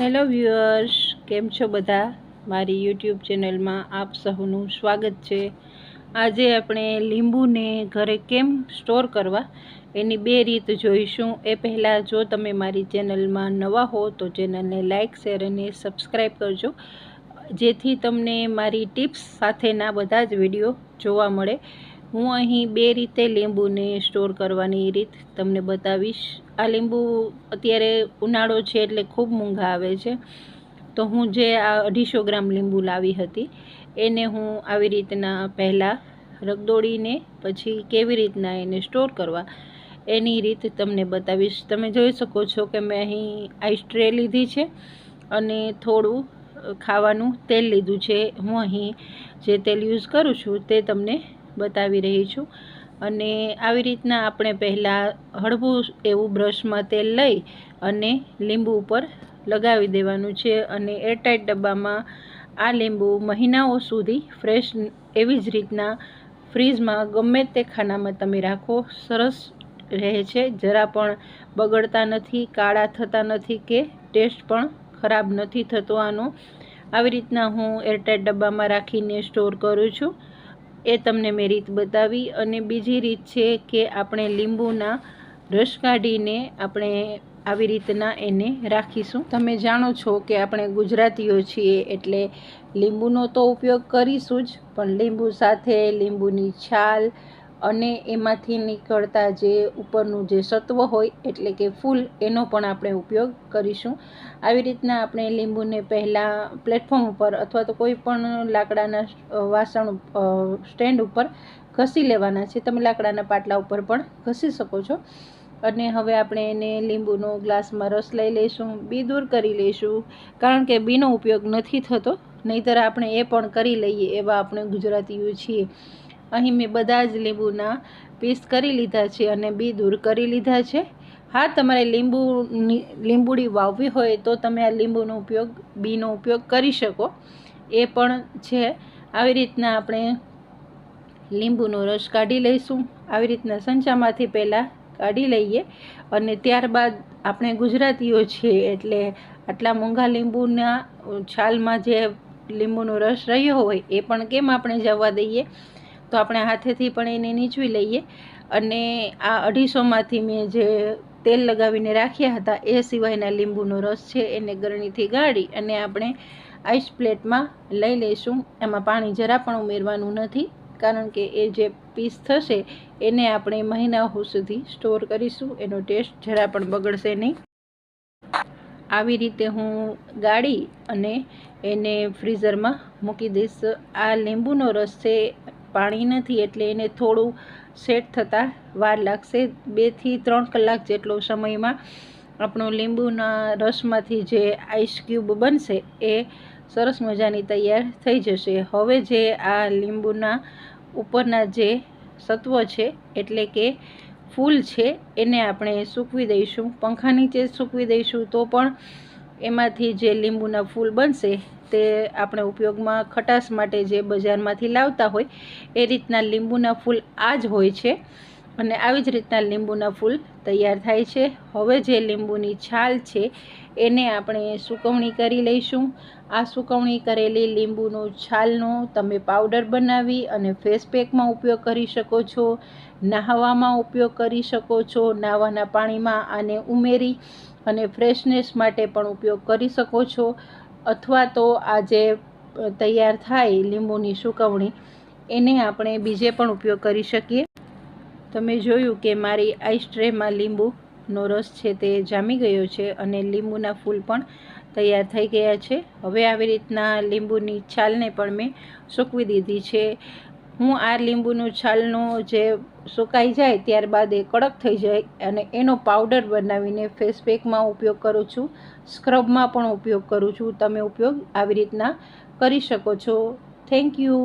Hello viewers કેમ છો બધા? મારી યુટ્યુબ ચેનલમાં આપ સહુનું સ્વાગત છે. આજે આપણે લીંબુને ઘરે કેમ સ્ટોર કરવા? એની બે રીત જોઈશું. એ પહેલાં જો તમે મારી ચેનલમાં નવા હો, તો ચેનલને લાઇક શેર અને સબસ્ક્રાઈબ કરજો. જેથી તમને મારી ટિપ્સ સાથેના બધા જ વીડિયો જોવા મળે. હું અહીં બે રીતે લીંબુને સ્ટોર કરવાની રીત તમને બતાવીશ. આ લીંબુ અત્યારે ઉનાળો છે એટલે ખૂબ મૂંઘા આવે છે. તો હું જે આ અઢીસો ગ્રામ લીંબુ લાવી હતી, એને હું આવી રીતના પહેલાં રગદોડીને પછી કેવી રીતના એને સ્ટોર કરવા એની રીત તમને બતાવીશ. તમે જોઈ શકો છો કે મેં અહીં આઈસ ટ્રે લીધી છે અને થોડું ખાવાનું તેલ લીધું છે. હું અહીં જે તેલ યુઝ કરું છું તે તમને બતાવી રહી છું. અને આવી રીતના આપણે પહેલાં હળવું એવું બ્રશમાં તેલ લઈ અને લીંબુ ઉપર લગાવી દેવાનું છે અને એરટાઈટ ડબ્બામાં આ લીંબુ મહિનાઓ સુધી ફ્રેશ એવી જ રીતના ફ્રીજમાં ગમે તે ખાનામાં તમે રાખો. સરસ રહે છે. જરા પણ બગડતા નથી, કાળા થતા નથી કે ટેસ્ટ પણ ખરાબ નથી થતો આનો. આવી રીતના હું એરટાઈટ ડબ્બામાં રાખીને સ્ટોર કરું છું. એ તમને મેં રીત બતાવી અને બીજી રીત છે કે આપણે લીંબુના રસ કાઢીને આપણે આવી રીતના એને રાખીશું. તમે જાણો છો કે આપણે ગુજરાતીઓ છીએ એટલે લીંબુનો તો ઉપયોગ કરીશું જ, પણ લીંબુ સાથે લીંબુની છાલ અને એમાંથી નીકળતા જે ઉપરનું જે સત્વ હોય, એટલે કે ફૂલ, એનો પણ આપણે ઉપયોગ કરીશું. આવી રીતના આપણે લીંબુને પહેલાં પ્લેટફોર્મ ઉપર અથવા તો કોઈ પણ લાકડાના વાસણ સ્ટેન્ડ ઉપર ઘસી લેવાના છે. તમે લાકડાના પાટલા ઉપર પણ ઘસી શકો છો. અને હવે આપણે એને લીંબુનો ગ્લાસમાં રસ લઈ લઈશું, બી દૂર કરી લઈશું. કારણ કે બીનો ઉપયોગ નથી થતો, નહીંતર આપણે એ પણ કરી લઈએ એવા આપણે ગુજરાતીઓ છીએ. અહીં મેં બધા જ લીંબુના પીસ કરી લીધા છે અને બી દૂર કરી લીધા છે. હા, તમારે લીંબુની, લીંબુડી વાવવી હોય તો તમે આ લીંબુનો ઉપયોગ, બીનો ઉપયોગ કરી શકો. એ પણ છે. આવી રીતના આપણે લીંબુનો રસ કાઢી લઈશું. આવી રીતના સંચામાંથી પહેલાં કાઢી લઈએ અને ત્યારબાદ આપણે ગુજરાતીઓ છીએ એટલે આટલા મોંઘા લીંબુના છાલમાં જે લીંબુનો રસ રહ્યો હોય એ પણ કેમ આપણે જવા દઈએ? તો આપણે હાથેથી પણ એને નીચવી લઈએ. અને આ અઢીસોમાંથી મેં જે તેલ લગાવીને રાખ્યા હતા, એ સિવાયના લીંબુનો રસ છે, એને ગરણીથી ગાળી અને આપણે આઈસ પ્લેટમાં લઈ લઈશું. એમાં પાણી જરા પણ ઉમેરવાનું નથી, કારણ કે એ જે પીસ થશે, એને આપણે મહિનાઓ સુધી સ્ટોર કરીશું. એનો ટેસ્ટ જરા પણ બગડશે નહીં. આવી રીતે હું ગાળી અને એને ફ્રીઝરમાં મૂકી દઈશ. આ લીંબુનો રસ છે પાણી નથી એટલે એને થોડું સેટ થતાં વાર લાગશે. બેથી ત્રણ કલાક જેટલો સમયમાં આપણો લીંબુના રસમાંથી જે આઈસ ક્યુબ બનશે એ સરસ મજાની તૈયાર થઈ જશે. હવે જે આ લીંબુના ઉપરના જે સત્વ છે, એટલે કે ફૂલ છે, એને આપણે સૂકવી દઈશું. પંખા નીચે સૂકવી દઈશું તો પણ એમાંથી જે લીંબુના ફૂલ બનશે તે આપણે ઉપયોગમાં ખટાશ માટે જે બજારમાંથી લાવતા હોય, એ રીતના લીંબુના ફૂલ આ જ હોય છે. અને આવી જ રીતના લીંબુના ફૂલ તૈયાર થાય છે. હવે જે લીંબુની છાલ છે, એને આપણે સુકવણી કરી લઈશું. આ સુકવણી કરેલી લીંબુનું છાલનો તમે પાવડર બનાવી અને ફેસ પેકમાં ઉપયોગ કરી શકો છો, નહાવામાં ઉપયોગ કરી શકો છો નાહવાના પાણીમાં આને ઉમેરી અને ફ્રેશનેસ માટે પણ ઉપયોગ કરી શકો છો. અથવા તો આ જે તૈયાર થાય લીંબુની સુકવણી, એને આપણે બીજે પણ ઉપયોગ કરી શકીએ. તમે જોયું કે મારી આઈસ ટ્રેમાં લીંબુનો રસ છે તે જામી ગયો છે અને લીંબુના ફૂલ પણ તૈયાર થઈ ગયા છે. હવે આવી રીતના લીંબુની છાલને પણ મેં સૂકવી દીધી છે. હું આ લીંબુનું છાલનો જે સુકાઈ જાય ત્યારબાદ એ કડક થઈ જાય અને એનો પાવડર બનાવીને ફેસ પેકમાં ઉપયોગ કરું છું. સ્ક્રબમાં પણ ઉપયોગ કરું છું. તમે ઉપયોગ આવી રીતના કરી શકો છો. Thank you.